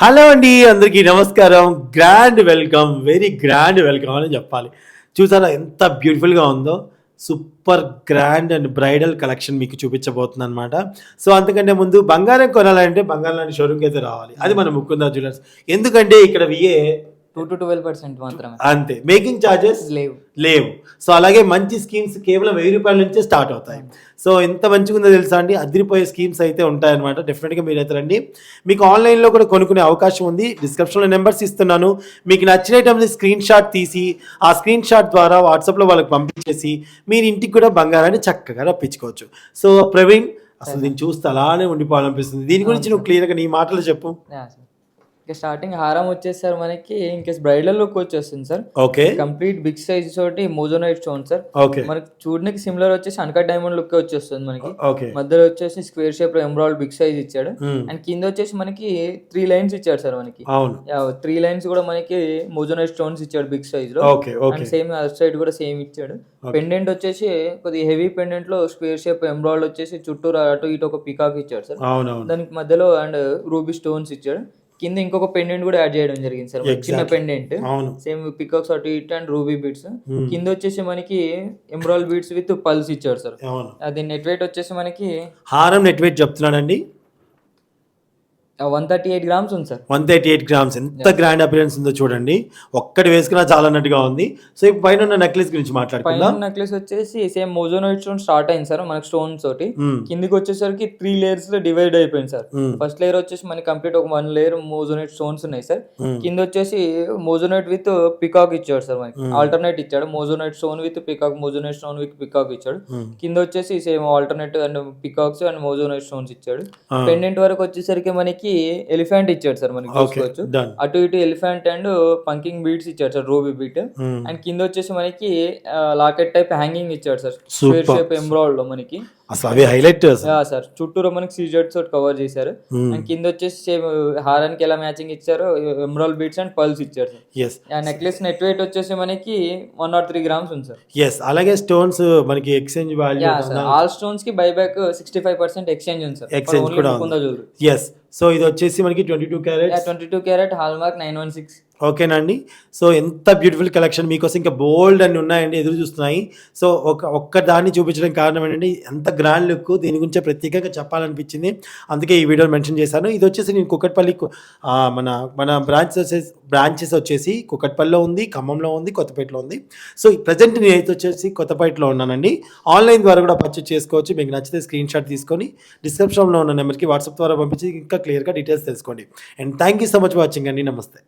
Hello అండి అందరికీ నమస్కారం. Grand welcome very grand welcome అని చెప్పాలి. చూసారా ఎంత బ్యూటిఫుల్గా ఉందో? Super grand and bridal collection మీకు చూపించబోతుంది అనమాట సో అంతకంటే ముందు బంగారం కొనాలంటే బంగారం లాంటి షోరూమ్కి అయితే రావాలి. అది మన ముకుందా జ్యువెలర్స్. ఎందుకంటే ఇక్కడ VA two to twelve percent మాత్రమే. అంతే. మేకింగ్ ఛార్జెస్ లేవు. లేవు. సో అలాగే మంచి స్కీమ్స్ కేవలం వెయ్యి రూపాయల నుంచే స్టార్ట్ అవుతాయి. సో ఎంత మంచిగా ఉందో తెలుసా అండి? అదిరిపోయే స్కీమ్స్ అయితే ఉంటాయన్నమాట. డెఫినెట్గా మీరు అయితే రండి. మీకు ఆన్లైన్లో కూడా కొనుక్కునే అవకాశం ఉంది. డిస్క్రిప్షన్లో నెంబర్స్ ఇస్తున్నాను. మీకు నచ్చిన ఐటమ్ని స్క్రీన్ షాట్ తీసి ఆ స్క్రీన్ షాట్ ద్వారా వాట్సాప్లో వాళ్ళకి పంపించేసి మీరు ఇంటికి కూడా బంగారాన్ని చక్కగా రప్పించుకోవచ్చు. సో ప్రవీణ్ అసలు దీన్ని చూస్తే అలానే ఉండిపోవాలనిపిస్తుంది. దీని గురించి నువ్వు క్లియర్గా నీ మాటలు చెప్పు. ఇంకా స్టార్టింగ్ హారం వచ్చేసి సార్ మనకి ఇంకేస్ బ్రైడల్ లుక్ వచ్చేస్తుంది sir. Okay complete big size తోటి మోజోనైట్ స్టోన్ సార్. ఓకే మనకి చూడడానికి సిమిలర్ వచ్చేసి అన్కట్ డైమండ్ లుక్ వచ్చేస్తుంది మనకి. ఓకే మధ్యలో వచ్చేసి స్క్వేర్ షేప్లో ఎమరాల్డ్ బిగ్ సైజ్ ఇచ్చాడు. అండ్ కింద వచ్చేసి మనకి త్రీ లైన్స్ ఇచ్చాడు సార్ మనకి. త్రీ లైన్స్ కూడా మనకి మోజోనైట్ స్టోన్స్ ఇచ్చాడు బిగ్ సైజ్లో. అండ్ సేమ్ అదర్ సైడ్ కూడా సేమ్ ఇచ్చాడు. పెండెంట్ వచ్చేసి కొద్దిగా హెవీ పెండెంట్లో స్క్వేర్ షేప్ ఎంబ్రాయిడ్ వచ్చేసి చుట్టూరు అటు ఇటు ఒక పికాక్ ఇచ్చాడు సార్. దానికి మధ్యలో అండ్ రూబీ స్టోన్స్ ఇచ్చాడు. కింద ఇంకొక పెండెంట్ కూడా యాడ్ చేయడం జరిగింది సార్. చిన్న. పెండెంట్ సేమ్ పికాక్స్ అటు ఇటు అండ్ రూబీ బీట్స్ కింద వచ్చేసి మనకి ఎమరాల్ బీట్స్ విత్ పల్స్ ఇచ్చాడు సార్. అది నెట్ వెయిట్ వచ్చేసి మనకి హారం నెట్ వెయిట్ చెప్తున్నాడండి. వన్ థర్టీ ఎయిట్ గ్రామ్స్ ఉంది sir. One thirty eight grams ఎంత గ్రాండ్ అపిరెన్స్ ఉందో చూడండి. ఒక్కటి వేసుకున్నా చాలా అన్నట్టుగా ఉంది. సో ఇప్పుడు పైన ఉన్న నెక్లెస్ గురించి పైన మాట్లాడుకుందాం నెక్లెస్ వచ్చేసి సేమ్ మోజోనైట్ స్టోన్ స్టార్ట్ అయింది సార్ మనకి స్టోన్స్ తోటి. మ్మ్. కిందికి వచ్చేసరికి త్రీ లేయర్స్లో డివైడ్ అయిపోయింది సార్. ఫస్ట్ లేయర్ వచ్చేసి మనకి కంప్లీట్ ఒక వన్ లేయర్ మోజోనైట్ స్టోన్స్ ఉన్నాయి సార్. మ్మ్. కింద వచ్చేసి మోజోనైట్ విత్ పికాక్ ఇచ్చాడు సార్ మనకి. ఆల్టర్నేట్ ఇచ్చాడు. Moissanite stone with peacock moissanite stone with peacock ఇచ్చాడు. కింద వచ్చేసి same alternate and peacocks and moissanite stones ఇచ్చాడు. పెండెంట్ వరకు వచ్చేసరికి మనకి ఎలిఫెంట్ ఇచ్చాడు సార్ మనకి చూసుకోవచ్చు. అటు ఇటు ఎలిఫెంట్ అండ్ పంకింగ్ బీట్స్ ఇచ్చాడు సార్ రూబీ బీట్. అండ్ కింద వచ్చేసి మనకి లాకెట్ టైప్ హ్యాంగింగ్ ఇచ్చాడు సార్. స్క్వేర్ షేప్ ఎంబ్రాయిడ్లో మనకి. అవి హైలైట్ సార్. చుట్టూరు మనకి సీజర్స్ తోటి కవర్ చేశారు. అండ్ కింద వచ్చేసి సేమ్ హారానికి ఎలా మ్యాచింగ్ ఇచ్చారో ఎమరాల్ బీట్స్ అండ్ పల్స్ ఇచ్చారు సార్. నెక్లెస్ నెట్ వెయిట్ వచ్చేసి మనకి వన్ నాట్ త్రీ గ్రామ్స్ ఉంది సార్. ఎస్ అలాగే స్టోన్స్ మనకి exchange value all స్టోన్స్కి buyback sixty five percent exchange ఉంది సార్. Exchange కూడా ఎస్ సో ఇది వచ్చేసి మనకి twenty two carat twenty two carat hallmark nine one six ఓకేనండి? సో ఎంత బ్యూటిఫుల్ కలెక్షన్ మీకోసం ఇంకా బోల్డ్ అన్ని ఉన్నాయండి ఎదురు చూస్తున్నాయి. సో ఒక ఒక్క దాన్ని చూపించడం కారణం ఏంటంటే ఎంత గ్రాండ్ లుక్ దీని గురించి ప్రత్యేకంగా చెప్పాలనిపించింది. అందుకే ఈ వీడియో మెన్షన్ చేశాను. ఇది వచ్చేసి నేను కుక్కట్పల్లి మన మన బ్రాంచెస్ వచ్చేసి బ్రాంచెస్ వచ్చేసి కుక్కట్పల్లిలో ఉంది ఖమ్మంలో ఉంది కొత్తపేటలో ఉంది. సో ప్రజెంట్ నేనైతే వచ్చేసి కొత్తపేటలో ఉన్నానండి. ఆన్లైన్ ద్వారా కూడా పర్చేస్ చేసుకోవచ్చు. మీకు నచ్చితే స్క్రీన్ షాట్ తీసుకొని డిస్క్రిప్షన్లో ఉన్న నెంబర్కి వాట్సాప్ ద్వారా పంపించి ఇంకా క్లియర్గా డీటెయిల్స్ తెలుసుకోండి. And thank you so much watching అండి. నమస్తే.